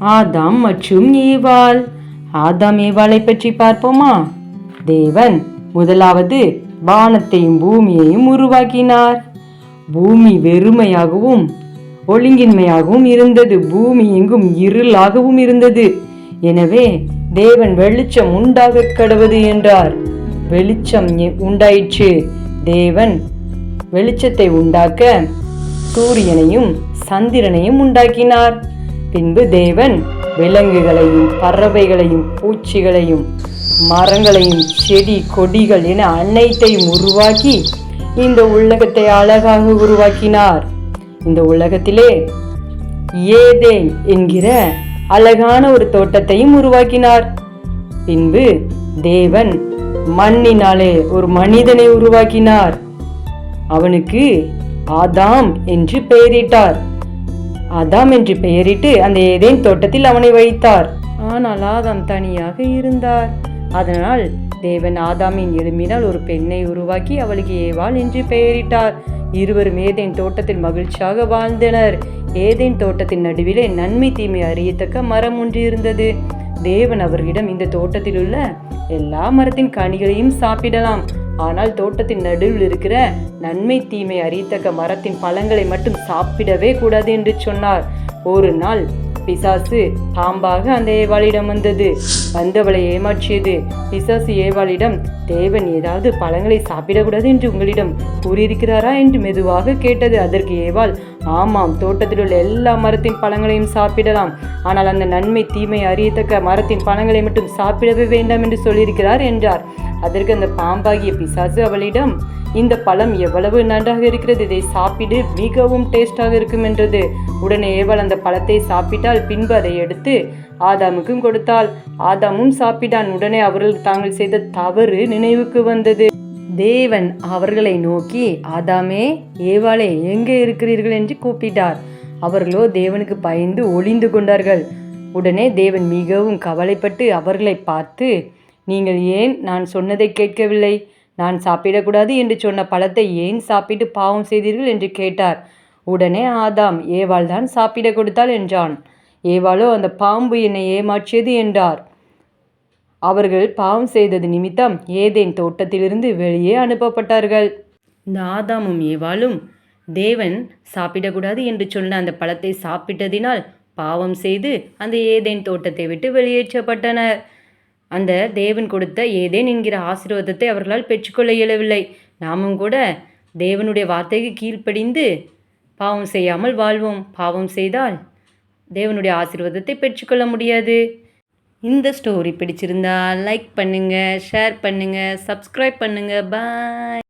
ஆதாம் மற்றும் ஏவாள் ஆதாம் ஏவாளை பற்றி பார்ப்போமா? தேவன் முதலாவது வானத்தையும் பூமியையும் உருவாக்கினார். பூமி வெறுமையாகவும் ஒழுங்கின்மையாகவும் இருந்தது. பூமி எங்கும் இருளாகவும் இருந்தது. எனவே தேவன் வெளிச்சம் உண்டாக கடவுது என்றார். வெளிச்சம் எ- உண்டாயிற்று. தேவன் வெளிச்சத்தை உண்டாக்க சூரியனையும் சந்திரனையும் உண்டாக்கினார். பின்பு தேவன் விலங்குகளையும் பறவைகளையும் பூச்சிகளையும் மரங்களையும் செடி கொடிகள் என அனைத்தையும் உருவாக்கி இந்த உலகத்தை அழகாக உருவாக்கினார். இந்த உலகத்திலே ஏதேன் என்கிற அழகான ஒரு தோட்டத்தையும் உருவாக்கினார். பின்பு தேவன் மண்ணினாலே ஒரு மனிதனை உருவாக்கினார். அவனுக்கு ஆதாம் என்று பெயரிட்டார். அதாம் என்று பெயரிட்டு அந்த ஏதேன் தோட்டத்தில் அவனை வைத்தார். ஆனால் ஆதாம் தனியாக இருந்தார். அதனால் தேவன் ஆதாமின் எலும்பினால் ஒரு பெண்ணை உருவாக்கி அவளுக்கு ஏவாள் என்று பெயரிட்டார். இருவரும் ஏதேன் தோட்டத்தில் மகிழ்ச்சியாக வாழ்ந்தனர். ஏதேன் தோட்டத்தின் நடுவிலே நன்மை தீமை அறியத்தக்க மரம் ஒன்று இருந்தது. தேவன் அவர்களிடம் இந்த தோட்டத்தில் உள்ள எல்லா மரத்தின் கனிகளையும் சாப்பிடலாம். ஆனால் தோட்டத்தின் நடுவில் இருக்கிற நன்மை தீமை அறியத்தக்க மரத்தின் பழங்களை மட்டும் சாப்பிடவே கூடாது என்று சொன்னார். ஒரு நாள் பிசாசு பாம்பாக அந்த ஏவாளிடம் வந்தது. வந்தவளை ஏமாற்றியது. பிசாசு ஏவாளிடம் தேவன் ஏதாவது பழங்களை சாப்பிடக்கூடாது என்று உங்களிடம் கூறியிருக்கிறாரா? என்று மெதுவாக கேட்டது. அதற்கு ஏவாள் ஆமாம் தோட்டத்தில் உள்ள எல்லா மரத்தின் பழங்களையும் சாப்பிடலாம். ஆனால் அந்த நன்மை தீமை அறியத்தக்க மரத்தின் பழங்களை மட்டும் சாப்பிடவே வேண்டாம் என்று சொல்லியிருக்கிறார் என்றார். அதற்கு அந்த பாம்பாகிய பிசாசு அவளிடம் இந்த பழம் எவ்வளவு நன்றாக இருக்கிறது? இதை சாப்பிடு மிகவும் டேஸ்டாக இருக்கும் என்றது. உடனே ஏவல் அந்த பழத்தை சாப்பிட்டால் பின்பு அதை எடுத்து ஆதாமுக்கும் கொடுத்தாள். ஆதாமும் சாப்பிட்டான். உடனே அவர்கள் தாங்கள் செய்த தவறு நினைவுக்கு வந்தது. தேவன் அவர்களை நோக்கி ஆதாமே ஏவாளே எங்கே இருக்கிறீர்கள்? என்று கூப்பிட்டார். அவர்களோ தேவனுக்கு பயந்து ஒளிந்து கொண்டார்கள். உடனே தேவன் மிகவும் கவலைப்பட்டு அவர்களை பார்த்து நீங்கள் ஏன் நான் சொன்னதை கேட்கவில்லை? நான் சாப்பிடக்கூடாது என்று சொன்ன பழத்தை ஏன் சாப்பிட்டு பாவம் செய்தீர்கள் என்று கேட்டார். உடனே ஆதாம் ஏவாள் தான் சாப்பிட கொடுத்தாள் என்றான். ஏவாளோ அந்த பாம்பு என்னை ஏமாற்றியது என்றார். அவர்கள் பாவம் செய்தது நிமித்தம் ஏதேன் தோட்டத்திலிருந்து வெளியே அனுப்பப்பட்டார்கள். இந்த ஆதாமும் ஏவாளும் தேவன் சாப்பிடக்கூடாது என்று சொன்ன அந்த பழத்தை சாப்பிட்டதினால் பாவம் செய்து அந்த ஏதேன் தோட்டத்தை விட்டு வெளியேற்றப்பட்டனர். அந்த தேவன் கொடுத்த ஏதேன் என்கிற ஆசீர்வாதத்தை அவர்களால் பெற்றுக்கொள்ள இயலவில்லை. நாமும் கூட தேவனுடைய வார்த்தைக்கு கீழ்ப்படிந்து பாவம் செய்யாமல் வாழ்வோம். பாவம் செய்தால் தேவனுடைய ஆசீர்வாதத்தை பெற்றுக்கொள்ள முடியாது. இந்த ஸ்டோரி பிடிச்சிருந்தா லைக் பண்ணுங்கள் ஷேர் பண்ணுங்கள் சப்ஸ்கிரைப் பண்ணுங்கள் பாய்